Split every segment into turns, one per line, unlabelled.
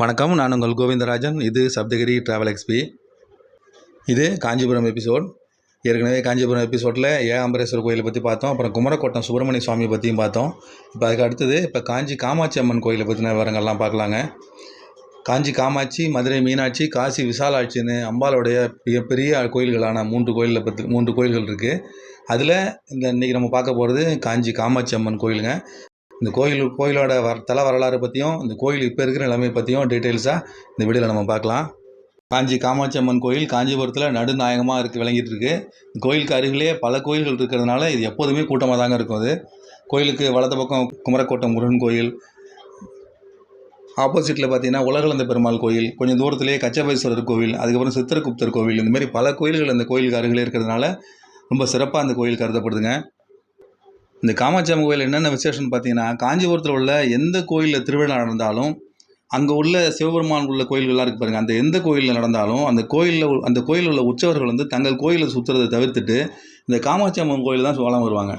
வணக்கம் நான் உங்கள் கோவிந்தராஜன். இது சப்தகிரி ட்ராவல் எக்ஸ்பி இது காஞ்சிபுரம் எபிசோட் ஏற்கனவே காஞ்சிபுரம் எபிசோடில் ஏகாம்பரேஸ்வரர் கோயிலை பற்றி பார்த்தோம். அப்புறம் குமரக்கோட்டம் சுப்பிரமணிய சுவாமி பற்றியும் பார்த்தோம். இப்போ அதுக்கு அடுத்தது இப்போ காஞ்சி காமாட்சி அம்மன் கோயிலை பற்றின விவரங்கள்லாம் பார்க்கலாங்க. காஞ்சி காமாட்சி மதுரை மீனாட்சி காசி விசாலாட்சின்னு அம்பாளுடைய மிகப்பெரிய கோயில்களான மூன்று கோயிலில் பற்றி மூன்று கோயில்கள் இருக்குது அதில் இந்த இன்றைக்கி நம்ம பார்க்க போகிறது காஞ்சி காமாட்சி அம்மன் கோயிலுங்க. இந்த கோயில் கோயிலோட வர தல வரலாறு பற்றியும் இந்த கோயில் இப்போ இருக்கிற நிலைமை பற்றியும் டீட்டெயில்ஸாக இந்த வீடியோவில் நம்ம பார்க்கலாம். காஞ்சி காமாட்சி அம்மன் கோயில் காஞ்சிபுரத்தில் நடுநாயகமாக இருக்குது விளங்கிட்டு இருக்கு கோயிலுக்கு அருகிலே பல கோயில்கள் இருக்கிறதுனால இது எப்போதுமே கூட்டமாக தாங்க இருக்கும் அது. கோயிலுக்கு வலது பக்கம் குமரக்கோட்டம் முருகன் கோயில். ஆப்போசிட்டில் பார்த்தீங்கன்னா உலகளந்த பெருமாள் கோயில். கொஞ்சம் தூரத்துலேயே கச்சபேஸ்வரர் கோவில் அதுக்கப்புறம் சித்திரகுப்தர் கோவில். இந்தமாரி பல கோயில்கள் அந்த கோயிலுக்கு அருகிலே இருக்கிறதுனால ரொம்ப சிறப்பாக அந்த கோயில் கருதப்படுதுங்க. இந்த காமாட்சி அம்மன் கோயில் என்னென்ன விசேஷம்னு பார்த்தீங்கன்னா காஞ்சிபுரத்தில் உள்ள எந்த கோயிலில் திருவிழா நடந்தாலும் அங்கே உள்ள சிவபெருமான் உள்ள கோயில்கள்லாம் இருக்குது பாருங்கள் அந்த எந்த கோயிலில் நடந்தாலும் அந்த கோயிலில் அந்த கோயிலில் உள்ள உற்சவர்கள் வந்து தங்கள் கோயிலை சுற்றுறதை தவிர்த்துட்டு இந்த காமாட்சி அம்மன் கோயில் தான் சோழம் வருவாங்க.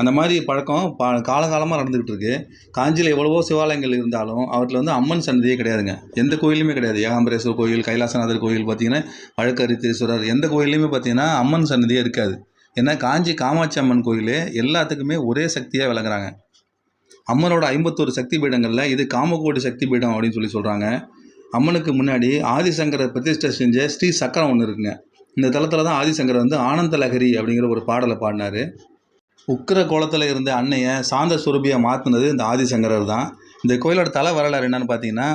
அந்த மாதிரி பழக்கம் பா காலகாலமாக நடந்துக்கிட்டு இருக்கு. காஞ்சியில் எவ்வளவோ சிவாலயங்கள் இருந்தாலும் அவற்றில் வந்து அம்மன் சன்னதியே கிடையாதுங்க. எந்த கோயிலுமே கிடையாது. ஏகாம்பரேஸ்வரர் கோயில் கைலாசநாதர் கோயில் பார்த்தீங்கன்னா வழக்கரித்தீஸ்வரர் எந்த கோயிலையுமே பார்த்தீங்கன்னா அம்மன் சன்னதியே இருக்காது. ஏன்னா காஞ்சி காமாட்சி அம்மன் கோயில் எல்லாத்துக்குமே ஒரே சக்தியாக விளங்குறாங்க. அம்மனோட ஐம்பத்தோரு சக்தி பீடங்களில் இது காமகோடி சக்தி பீடம் அப்படின்னு சொல்லி சொல்கிறாங்க அம்மனுக்கு முன்னாடி ஆதிசங்கரை பிரதிஷ்டை செஞ்ச ஸ்ரீ சக்கரம் ஒன்று இருக்குங்க. இந்த தளத்தில் தான் ஆதிசங்கர் வந்து ஆனந்த லகரி அப்படிங்கிற ஒரு பாடலை பாடினார். உக்கிர கோலத்தில் இருந்த அன்னையை சாந்த சுரபியை மாற்றினது இந்த ஆதிசங்கரர் தான். இந்த கோயிலோட தலை வரலாறு என்னன்னு பார்த்தீங்கன்னா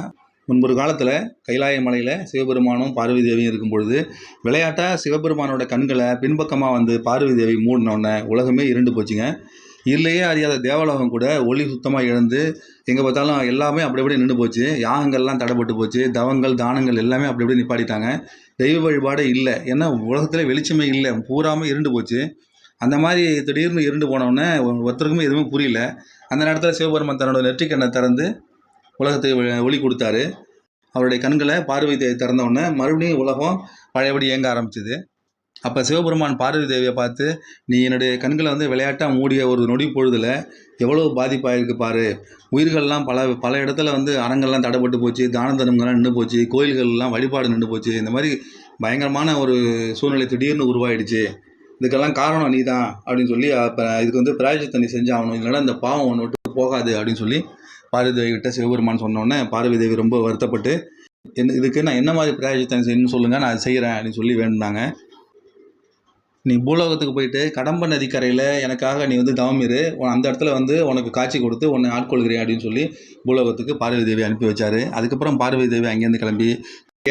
முன்பொரு காலத்தில் கைலாய மலையில் சிவபெருமானும் பார்வதி தேவியும் இருக்கும் பொழுது விளையாட்டாக சிவபெருமானோட கண்களை பின்பக்கமாக வந்து பார்வதி தேவி மூடினோடனே உலகமே இருண்டு போச்சுங்க. இல்லையே அறியாத தேவலோகம் கூட ஒளி சுத்தமாக இழந்து எங்கே பார்த்தாலும் எல்லாமே அப்படி அப்படியே நின்று போச்சு. யாகங்கள்லாம் தடைப்பட்டு போச்சு. தவங்கள் தானங்கள் எல்லாமே அப்படி அப்படியே நிப்பாட்டிட்டாங்க. தெய்வ வழிபாடு இல்லை. ஏன்னா உலகத்தில் வெளிச்சமே இல்லை. பூராமல் இருண்டு போச்சு. அந்த மாதிரி திடீர்னு இருண்டு போனோடனே ஒருத்தருக்குமே எதுவுமே புரியல. அந்த நேரத்தில் சிவபெருமான் தன்னோட நெற்றிக்கண்ணை திறந்து உலகத்துக்கு ஒளி கொடுத்தாரு. அவருடைய கண்களை பார்வதி தேவி திறந்தவுடனே மறுபடியும் உலகம் பழையபடி இயங்க ஆரம்பிச்சுது. அப்போ சிவபெருமான் பார்வதி தேவியை பார்த்து நீ என்னுடைய கண்களை வந்து விளையாட்டாக மூடிய ஒரு நொடி பொழுதில் எவ்வளோ பாதிப்பாயிருக்கு பாரு. உயிர்கள்லாம் பல பல இடத்துல வந்து அறங்கள்லாம் தடைப்பட்டு போச்சு தான தர்மங்கள்லாம் நின்று போச்சு கோயில்கள்லாம் வழிபாடு நின்று போச்சு. இந்த மாதிரி பயங்கரமான ஒரு சூழ்நிலை திடீர்னு உருவாயிடுச்சு. இதுக்கெல்லாம் காரணம் நீ தான் அப்படின்னு சொல்லி அப்போ இதுக்கு வந்து பிராயச்சித்த நீ செஞ்சாகணும். இல்லைன்னா இந்த பாவம் ஒன்று விட்டு போகாது அப்படின்னு சொல்லி பார்வதி கிட்ட சிவபெருமான் சொன்னோடனே பார்வதி தேவி ரொம்ப வருத்தப்பட்டு என்ன இதுக்கு நான் என்ன மாதிரி பிராயச்சித்தம் செய்யணும்னு சொல்லுங்கள் நான் செய்கிறேன் அப்படின்னு சொல்லி வேண்டினாங்க. நீ பூலோகத்துக்கு போயிட்டு கடம்ப நதிக்கரையில் எனக்காக நீ வந்து தவம் இரு உன் அந்த இடத்துல வந்து உனக்கு காட்சி கொடுத்து உன்னை ஆட்கொள்கிறேன் அப்படின்னு சொல்லி பூலோகத்துக்கு பார்வதி தேவி அனுப்பி வச்சாரு. அதுக்கப்புறம் பார்வதி தேவி அங்கேருந்து கிளம்பி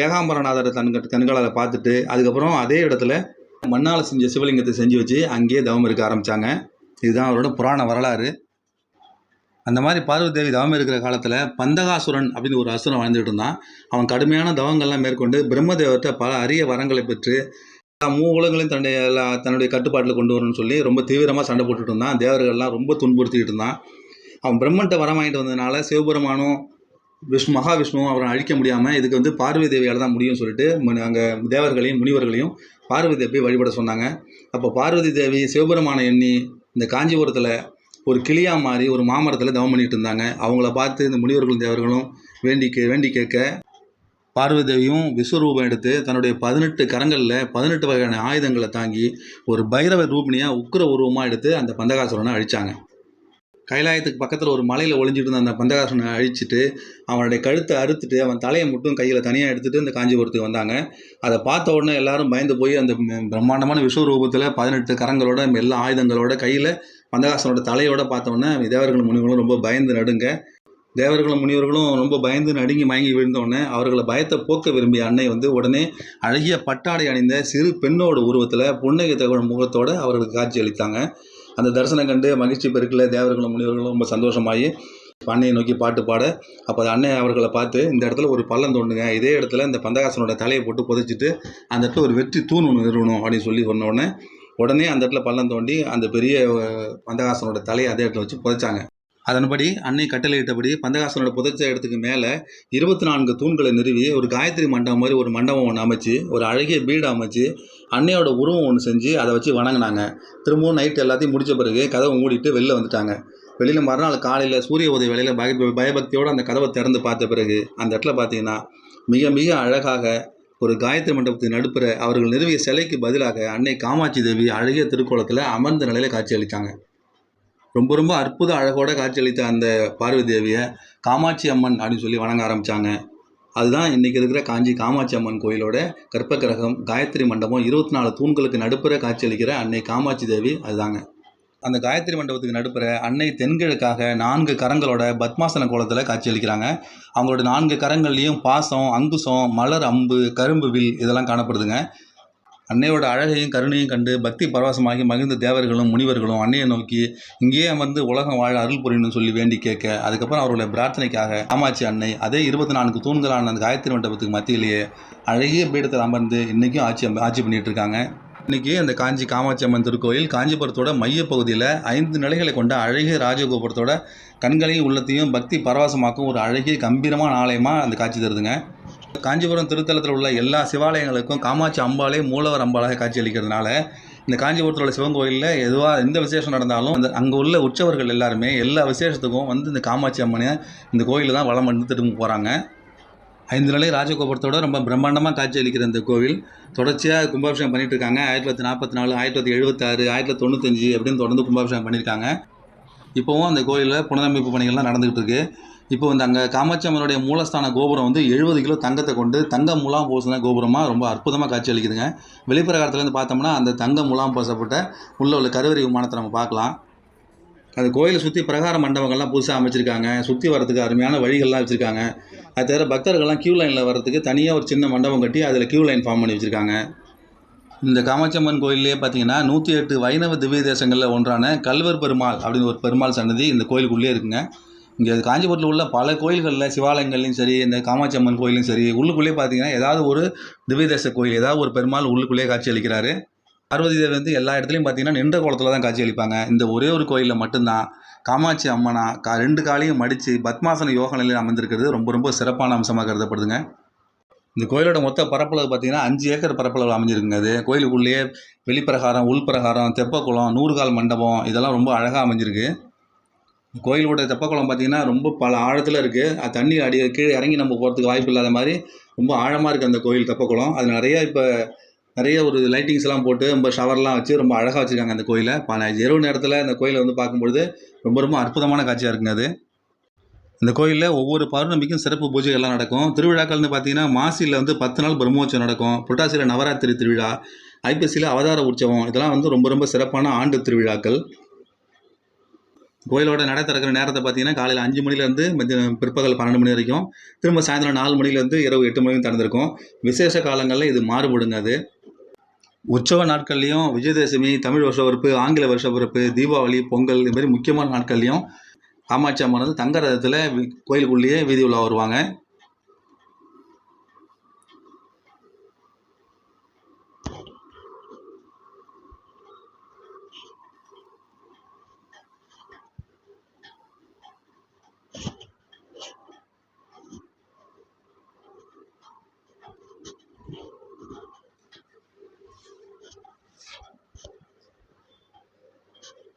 ஏகாம்பரநாதரை தன் கண்களால் பார்த்துட்டு அதுக்கப்புறம் அதே இடத்துல மண்ணால் செஞ்ச சிவலிங்கத்தை செஞ்சு வச்சு அங்கேயே தவம் இருக்க ஆரம்பித்தாங்க இதுதான் அவரோட புராண வரலாறு. அந்த மாதிரி பார்வதி தேவி தவம் இருக்கிற காலத்தில் பந்தகாசுரன் அப்படின்னு ஒரு அசுரன் வாழ்ந்துட்டு இருந்தான். அவன் கடுமையான தவங்கள்லாம் மேற்கொண்டு பிரம்மதேவர்கிட்ட பல அரிய வரங்களை பெற்று மூ உலகங்களையும் தன்னுடைய எல்லா தன்னுடைய கட்டுப்பாட்டில் கொண்டு வரணும்னு சொல்லி ரொம்ப தீவிரமாக சண்டை போட்டுட்டு இருந்தான். தேவர்கள்லாம் ரொம்ப துன்புறுத்திக்கிட்டு இருந்தான். அவன் பிரம்மன்ட்ட வரம் வாங்கிட்டு வந்ததுனால சிவபெருமானும் விஷ்ணு மகாவிஷ்ணுவும் அவரை அழிக்க முடியாமல் இதுக்கு வந்து பார்வதி தேவியால் தான் முடியும்னு சொல்லிட்டு அங்கே தேவர்களையும் முனிவர்களையும் பார்வதி தேவி வழிபட சொன்னாங்க. அப்போ பார்வதி தேவி சிவபெருமானை எண்ணி இந்த காஞ்சிபுரத்தில் ஒரு கிளியா மாறி ஒரு மாமரத்தில் தவம் பண்ணிட்டு இருந்தாங்க. அவங்கள பார்த்து இந்த முனிவர்களும் தேவர்களும் வேண்டி கே வேண்டி கேட்க பார்வதி தேவியும் விஸ்வரூபம் எடுத்து தன்னுடைய பதினெட்டு கரங்களில் பதினெட்டு வகையான ஆயுதங்களை தாங்கி ஒரு பைரவ ரூபினியாக உக்கிர உருவமாக எடுத்து அந்த பந்தகாசுரனை அழிச்சாங்க. கைலாயத்துக்கு பக்கத்தில் ஒரு மலையில் ஒளிஞ்சிட்டு இருந்த அந்த பந்தகாசுரனை அழிச்சிட்டு அவனுடைய கழுத்தை அறுத்துட்டு அவன் தலையை மட்டும் கையில் தனியாக எடுத்துகிட்டு இந்த காஞ்சிபுரத்துக்கு வந்தாங்க. அதை பார்த்த உடனே எல்லாரும் பயந்து போய் அந்த பிரம்மாண்டமான விஸ்வரூபத்தில் பதினெட்டு கரங்களோட எல்லா ஆயுதங்களோட கையில் பந்தகாசனோட தலையோட பார்த்தோன்னே தேவர்கள் தேவர்களும் முனிவர்களும் ரொம்ப பயந்து நடுங்க. தேவர்களும் முனிவர்களும் ரொம்ப பயந்து நடுங்கி மயங்கி விழுந்தோடனே அவர்களை பயத்தை போக்க விரும்பிய அன்னை வந்து உடனே அழகிய பட்டாடை அணிந்த சிறு பெண்ணோட உருவத்தில் புன்னகை தகவல் அவர்களுக்கு காட்சி அளித்தாங்க. அந்த தரிசனம் கண்டு மகிழ்ச்சி பெருக்கில் தேவர்களும் முனிவர்களும் ரொம்ப சந்தோஷமாகி அன்னையை நோக்கி பாட்டு பாட. அப்போ அன்னை அவர்களை பார்த்து இந்த இடத்துல ஒரு பள்ளம் தோண்டுங்க இதே இடத்துல இந்த பந்தகாசனோட தலையை போட்டு புதைச்சிட்டு அந்த இடத்துல ஒரு வெற்றி தூண் ஒன்று நிறுவனம் அப்படின்னு சொல்லி சொன்ன உடனே அந்த இடத்துல பள்ளம் தோண்டி அந்த பெரிய பந்தகாசனோட தலையை அதே இடத்துல வச்சு புதைச்சாங்க. அதன்படி அன்னை கட்டளையிட்டபடி பந்தகாசனோட புதைச்ச இடத்துக்கு மேலே இருபத்தி நான்கு தூண்களை நிறுவி ஒரு காயத்ரி மண்டபம் மாதிரி ஒரு மண்டபம் ஒன்று அமைச்சு ஒரு அழகிய வீடு அமைச்சு அன்னையோட உருவம் ஒன்று செஞ்சு அதை வச்சு வணங்கினாங்க. திரும்பவும் நைட் எல்லாத்தையும் முடித்த பிறகு கதவை மூடிட்டு வெளில வந்துட்டாங்க. வெளியில் மறுநாள் காலையில் சூரிய உதய வேலையில் பய பயபக்தியோடு அந்த கதவை திறந்து பார்த்த பிறகு அந்த இடத்துல பார்த்தீங்கன்னா மிக மிக அழகாக ஒரு காயத்ரி மண்டபத்தின் நடுப்புற அவர்கள் நிறுவிய சிலைக்கு பதிலாக அன்னை காமாட்சி தேவி அழகிய திருக்கோலத்தில் அமர்ந்த நிலையில் காட்சியளித்தாங்க ரொம்ப ரொம்ப அற்புத அழகோட காட்சியளித்த அந்த பார்வதி தேவியை காமாட்சி அம்மன் அப்படின்னு சொல்லி வணங்க ஆரம்பித்தாங்க அதுதான் இன்றைக்கி இருக்கிற காஞ்சி காமாட்சி அம்மன் கோயிலோட கற்பக்கிரகம் காயத்ரி மண்டபம் இருபத்தி நாலு தூண்களுக்கு நடுப்புற காட்சியளிக்கிற அன்னை காமாட்சி தேவி அதுதாங்க. அந்த காயத்ரி மண்டபத்துக்கு நடுப்புற அன்னை தென்கிழக்காக நான்கு கரங்களோட பத்மாசன கோலத்தில் காட்சியளிக்கிறாங்க. அவங்களோட நான்கு கரங்கள்லேயும் பாசம் அங்குசம் மலர் அம்பு கரும்பு வில் இதெல்லாம் காணப்படுதுங்க. அன்னையோட அழகையும் கருணையும் கண்டு பக்தி பரவசமாகி மகிழ்ந்த தேவர்களும் முனிவர்களும் அன்னையை நோக்கி இங்கேயே அமர்ந்து உலகம் வாழ அருள் புரியணும்னு சொல்லி வேண்டி கேட்க அதுக்கப்புறம் அவருடைய பிரார்த்தனைக்காக காமாட்சி அன்னை அதே இருபத்தி நான்கு தூண்களான அந்த காயத்ரி மண்டபத்துக்கு மத்தியிலேயே அழகிய பீடத்தில் அமர்ந்து இன்றைக்கும் ஆட்சி ஆட்சி பண்ணிகிட்டு இருக்காங்க. இன்னைக்கு அந்த காஞ்சி காமாட்சி அம்மன் திருக்கோயில் காஞ்சிபுரத்தோட மையப்பகுதியில் ஐந்து நிலைகளை கொண்ட அழகிய ராஜகோபுரத்தோட கண்களையும் உள்ளத்தையும் பக்தி பரவசமாக்கும் ஒரு அழகிய கம்பீரமான ஆலயமாக அந்த காட்சி தருதுங்க. காஞ்சிபுரம் திருத்தலத்தில் உள்ள எல்லா சிவாலயங்களுக்கும் காமாட்சி அம்பாலே மூலவர் அம்பாலாக காட்சியளிக்கிறதுனால இந்த காஞ்சிபுரத்தில் உள்ள சிவன் கோயிலில் எதுவாக எந்த விசேஷம் நடந்தாலும் அந்த அங்கே உள்ள உற்சவர்கள் எல்லாருமே எல்லா விசேஷத்துக்கும் வந்து இந்த காமாட்சி அம்மனை இந்த கோயிலில் தான் வளம் வந்து திரும்ப போகிறாங்க ஐந்து நிலை ராஜகோபுரத்தோட ரொம்ப பிரம்மாண்டமாக காட்சியளிக்கிற இந்த கோவில். தொடர்ச்சியாக கும்பாபிஷேகம் பண்ணிட்டு இருக்காங்க ஆயிரத்தி தொள்ளாயிரத்தி நாற்பத்தி நாலு ஆயிரத்தி தொள்ளாயிரத்தி எழுபத்தாறு ஆயிரத்தி தொள்ளாயிரத்தி தொண்ணூத்தஞ்சு அப்படின்னு தொடர்ந்து கும்பாபிஷேகம் பண்ணியிருக்காங்க. இப்போவும் அந்த கோயிலில் புனரமைப்பு பணிகள்லாம் நடந்துகிட்டு இருக்கு இப்போ வந்து அங்கே காமாட்சி அம்மனுடைய மூலஸ்தான கோபுரம் வந்து எழுபது கிலோ தங்கத்தை கொண்டு தங்க முலாம் பூசின கோபுரமாக ரொம்ப அற்புதமாக காட்சி அளிக்குதுங்க. வெளிப்பிரகாரத்துலேருந்து பார்த்தோம்னா அந்த தங்க முலாம் பூசப்பட்ட உள்ள உள்ள கருவறை விமானத்தை நம்ம பார்க்கலாம். அந்த கோயிலை சுற்றி பிரகார மண்டபங்கள்லாம் புதுசாக அமைச்சிருக்காங்க. சுற்றி வரதுக்கு அருமையான வழிகள்லாம் வச்சுருக்காங்க. அது தவிர பக்தர்கள்லாம் க்யூ லைனில் வர்றதுக்கு தனியாக ஒரு சின்ன மண்டபம் கட்டி அதில் க்யூ லைன் ஃபார்ம் பண்ணி வச்சுருக்காங்க. இந்த காமாட்சியம்மன் கோயிலே பார்த்தீங்கன்னா நூற்றி எட்டு வைணவ திவ்ய தேசங்களில் ஒன்றான கல்வர் பெருமாள் அப்படின்னு ஒரு பெருமாள் சன்னதி இந்த கோயிலுக்குள்ளே இருக்குங்க. இங்கே காஞ்சிபுரத்தில் உள்ள பல கோயில்களில் சிவாலயங்கள்லையும் சரி இந்த காமாட்சி அம்மன் கோயிலும் சரி உள்ளுக்குள்ளே பார்த்தீங்கன்னா ஏதாவது ஒரு திவ்ய தேச கோயில் ஏதாவது ஒரு பெருமாள் உள்ளுக்குள்ளே காட்சி அளிக்கிறாரு. பார்வதி தேவி வந்து எல்லா இடத்துலையும் பார்த்தீங்கன்னா நின்ற கோலத்தில் தான் காட்சி அளிப்பாங்க. இந்த ஒரே ஒரு கோயிலில் மட்டும்தான் காமாட்சி அம்மனா கா ரெண்டு காலையும் மடித்து பத்மாசன யோக நிலையில் அமைந்திருக்கிறது ரொம்ப ரொம்ப சிறப்பான அம்சமாக கருதப்படுதுங்க. இந்த கோயிலோட மொத்த பரப்பளவு பார்த்தீங்கன்னா அஞ்சு ஏக்கர் பரப்பளவு அமைஞ்சிருக்குங்க அது. கோயிலுக்குள்ளேயே வெளிப்பிரகாரம் உள்பிரகாரம் தெப்பக்குளம் நூறுகால் மண்டபம் இதெல்லாம் ரொம்ப அழகாக அமைஞ்சிருக்கு. கோயிலோட தெப்பக்குளம் பார்த்தீங்கன்னா ரொம்ப பல ஆழத்தில் இருக்குது அது தண்ணி அடி கீழே இறங்கி நம்ம போகிறதுக்கு வாய்ப்பு இல்லாத மாதிரி ரொம்ப ஆழமாக இருக்குது அந்த கோயில் தெப்பக்குளம். அது நிறையா இப்போ நிறைய ஒரு லைட்டிங்ஸ் எல்லாம் போட்டு ரொம்ப ஷவர்லாம் வச்சு ரொம்ப அழகாக வச்சுருக்காங்க அந்த கோயிலை. பல இரவு நேரத்தில் அந்த கோயிலை வந்து பார்க்கும்பொழுது ரொம்ப ரொம்ப அற்புதமான காட்சியாக இருக்குங்க அது. இந்த கோயிலில் ஒவ்வொரு பௌர்ணமிக்கும் சிறப்பு பூஜைகள்லாம் நடக்கும். திருவிழாக்கள்னு பார்த்தீங்கன்னா மாசியில் வந்து பத்து நாள் பிரம்மோற்சவம் நடக்கும். புரட்டாசியில் நவராத்திரி திருவிழா ஐப்பசியில் அவதார உற்சவம் இதெல்லாம் வந்து ரொம்ப ரொம்ப சிறப்பான ஆண்டு திருவிழாக்கள். கோயிலோட நடை திறக்கிற நேரத்தை பார்த்தீங்கன்னா காலையில் அஞ்சு மணிலேருந்து மத்தியம் பிற்பகல் பன்னெண்டு மணி வரைக்கும் திரும்ப சாயந்தரம் நாலு மணிலேருந்து இரவு எட்டு மணி திறந்திருக்கும். விசேஷ காலங்களில் இது மாறுபடுங்க அது. உற்சவ நாட்கள்லையும் விஜயதசமி தமிழ் வருஷ பிறப்பு ஆங்கில வருஷ பிறப்பு தீபாவளி பொங்கல் இது மாதிரி முக்கியமான நாட்கள்லையும் காமாட்சி அம்மன் வந்து தங்க ரதத்தில் கோயிலுக்குள்ளேயே வீதி உலா வருவாங்க.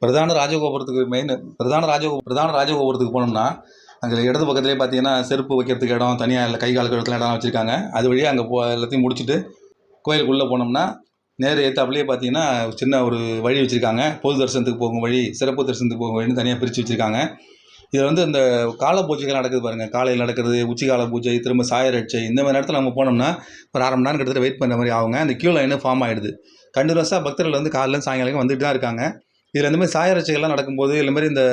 பிரதான ராஜகோபுரத்துக்கு மெயின் பிரதான ராஜகோ பிரதான ராஜகோபுரத்துக்கு போனோம்னா அங்கே இடது பக்கத்துலேயே பார்த்தீங்கன்னா செருப்பு வைக்கிறதுக்கு இடம் தனியாக இல்லை கை கால் கழுத்துல இடம் வச்சுருக்காங்க. அது வழியாக அங்கே போ எல்லாத்தையும் முடிச்சுட்டு கோயிலுக்குள்ளே போனோம்னா நேர் ஏற்றாப்புலேயே பார்த்தீங்கன்னா சின்ன ஒரு வழி வச்சுருக்காங்க. பொது தரிசனத்துக்கு போகும் வழி சிறப்பு தரிசனத்துக்கு போகும் வழின்னு தனியாக பிரித்து வச்சுருக்காங்க. இது வந்து இந்த கால பூஜைகள் நடக்குது பாருங்கள் காலையில் நடக்கிறது உச்சிகால பூஜை திரும்ப சாயரட்சை இந்த மாதிரி நேரத்தில் நம்ம போனோம்னா ஒரு அரை மணி நேரம் கிட்டத்தட்ட வெயிட் பண்ணுற மாதிரி ஆகுங்க. அந்த க்யூ லைனு ஃபார்ம் ஆகிடுது கண்டினியூஸாக பக்தர்கள் வந்து காலையில் சாயங்காலம் வந்துட்டு தான் இருக்காங்க. இதில் இந்த மாதிரி சாயரட்சைகள்லாம் நடக்கும்போது இல்லை மாதிரி இந்த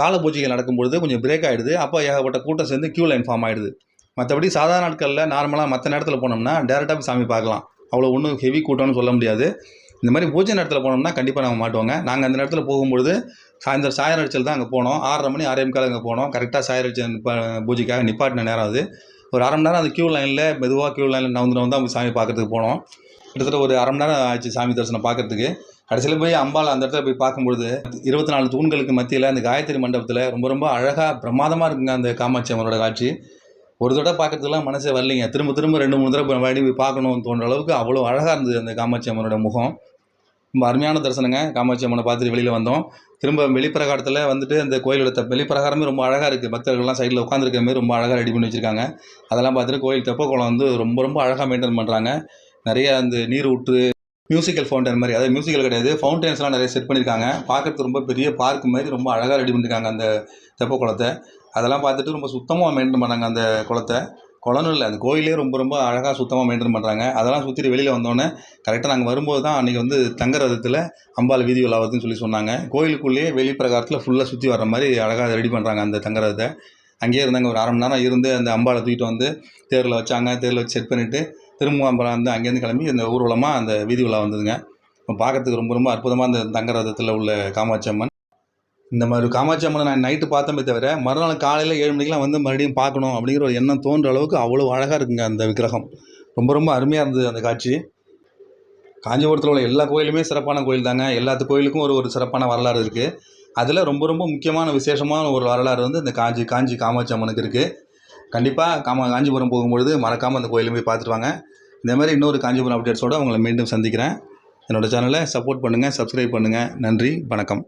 கால பூஜைகள் நடக்கும்பொழுது கொஞ்சம் பிரேக் ஆகிடுது அப்போ ஏகப்பட்ட கூட்டம் சேர்ந்து க்யூ லைன் ஃபார்ம் ஆகிடுது மற்றபடி சாதாரண நாட்களில் நார்மலாக மற்ற நேரத்தில் போனோம்னா டேரெக்டாக போய் சாமி பார்க்கலாம். அவ்வளோ ஒன்றும் ஹெவி கூட்டம்னு சொல்ல முடியாது. இந்த மாதிரி பூஜை நேரத்தில் போனோம்னா கண்டிப்பாக நம்ம மாட்டுவாங்க. நாங்கள் அந்த நேரத்தில் போகும்பொழுது சாயந்தரம் சாயரட்சல் தான் அங்கே போனோம். ஆறரை மணி ஆறே முக்கால் அங்கே போனோம். கரெக்டாக சாயரட்சல் நிப்பா பூஜைக்காக நிப்பாட்டின நேரம் அது. ஒரு அரை மணி நேரம் அந்த க்யூ லைனில் மெதுவாக க்யூ லைனில் நவுந்து நவுந்து தான் சாமி பார்க்குறதுக்கு போனோம். கிட்டத்தட்ட ஒரு அரை மணி நேரம் ஆச்சு சாமி தரிசனம் பார்க்கறதுக்கு. கடைசியில் போய் அம்பாள் அந்த இடத்துல போய் பார்க்கும்பொழுது இருபத்தி நாலு தூண்களுக்கு மத்தியில் அந்த காயத்ரி மண்டபத்தில் ரொம்ப ரொம்ப அழகாக பிரமாதமாக இருக்குங்க அந்த காமாட்சி அம்மனோட காட்சி. ஒரு தடவை பார்க்கறதுக்குலாம் மனசே வரலைங்க. திரும்ப திரும்ப ரெண்டு மூணு தடவை வழி போய் பார்க்கணும்னு தோன்ற அளவுக்கு அவ்வளோ அழகாக இருந்தது அந்த காமாட்சி அம்மனோட முகம். ரொம்ப அருமையான தரிசனங்க. காமாட்சி அம்மனை பார்த்துட்டு வெளியில் வந்தோம். திரும்ப வெளிப்பிரகாரத்தில் வந்துட்டு அந்த கோயிலோட வெளிப்பிரகாரமே ரொம்ப அழகாக இருக்குது பக்தர்கள்லாம் சைடில் உட்காந்துருக்க மாதிரி ரொம்ப அழகாக ரெடி பண்ணி வச்சுருக்காங்க. அதெல்லாம் பார்த்துட்டு கோயில் தெப்பக்குளம் வந்து ரொம்ப ரொம்ப அழகாக மெயின்டைன் பண்ணுறாங்க நிறைய அந்த நீர் ஊற்று மியூசிக்கல் ஃபவுண்டன் மாதிரி அதாவது மியூசிக்கல் கிடையாது ஃபவுண்டன்ஸ்லாம் நிறைய செட் பண்ணியிருக்காங்க பார்க்கறதுக்கு ரொம்ப பெரிய பார்க் மாதிரி ரொம்ப அழகாக ரெடி பண்ணியிருக்காங்க அந்த தெப்ப குளத்தை. அதெல்லாம் பார்த்துட்டு ரொம்ப சுத்தமாக மெயின்டைன் பண்ணாங்க அந்த குளத்தை. குளம்னு இல்லை அந்த கோயிலே ரொம்ப ரொம்ப அழகாக சுத்தமாக மெயின்டைன் பண்ணுறாங்க அதெல்லாம் சுற்றிட்டு வெளியில் வந்தோடனே கரெக்டாக நாங்கள் வரும்போது தான் அன்றைக்கி வந்து தங்கரதத்தில் அம்பாள் வீதி உலா வருதுன்னு சொல்லி சொன்னாங்க. கோயிலுக்குள்ளேயே வெளிப்பிரகாரத்தில் ஃபுல்லாக சுற்றி வர்ற மாதிரி அழகாக ரெடி பண்ணுறாங்க அந்த தங்குறதை அங்கேயே இருந்தாங்க ஒரு அரை மணி நேரம் இருந்து அந்த அம்பாளை தூக்கிட்டு வந்து தேரில் வச்சாங்க. தேரில் வச்சு செட் பண்ணிவிட்டு திரும்ப வந்து அங்கேருந்து கிளம்பி அந்த ஊர்வலமாக அந்த வீதி உலா வந்ததுங்க. இப்போ பார்க்கறதுக்கு ரொம்ப ரொம்ப அற்புதமாக அந்த தங்க ரதத்தில் உள்ள காமாட்சி அம்மன். இந்த மாதிரி காமாட்சி அம்மனை நான் நைட்டு பார்த்தோமே தவிர மறுநாள் காலையில் ஏழு மணிக்கெலாம் வந்து மறுபடியும் பார்க்கணும் அப்படிங்கிற ஒரு எண்ணம் தோன்ற அளவுக்கு அவ்வளோ அழகாக இருக்குங்க அந்த விக்கிரகம். ரொம்ப ரொம்ப அருமையாக இருந்தது அந்த காட்சி. காஞ்சிபுரத்தில் உள்ள எல்லா கோயிலுமே சிறப்பான கோயில் தாங்க. எல்லாத்து கோயிலுக்கும் ஒரு ஒரு சிறப்பான வரலாறு இருக்குது அதில் ரொம்ப ரொம்ப முக்கியமான விசேஷமான ஒரு வரலாறு வந்து இந்த காஞ்சி காஞ்சி காமாட்சி அம்மனுக்கு இருக்குது கண்டிப்பாக காம காஞ்சிபுரம் போகும்பொழுது மறக்காமல் அந்த கோயிலும் போய் பார்த்துட்டு வாங்க. இந்த மாதிரி இன்னொரு காஞ்சிபுரம் அப்டேட்ஸோடு உங்களை மீண்டும் சந்திக்கிறேன். என்னோட சேனலை சப்போர்ட் பண்ணுங்கள் சப்ஸ்கிரைப் பண்ணுங்கள் நன்றி வணக்கம்.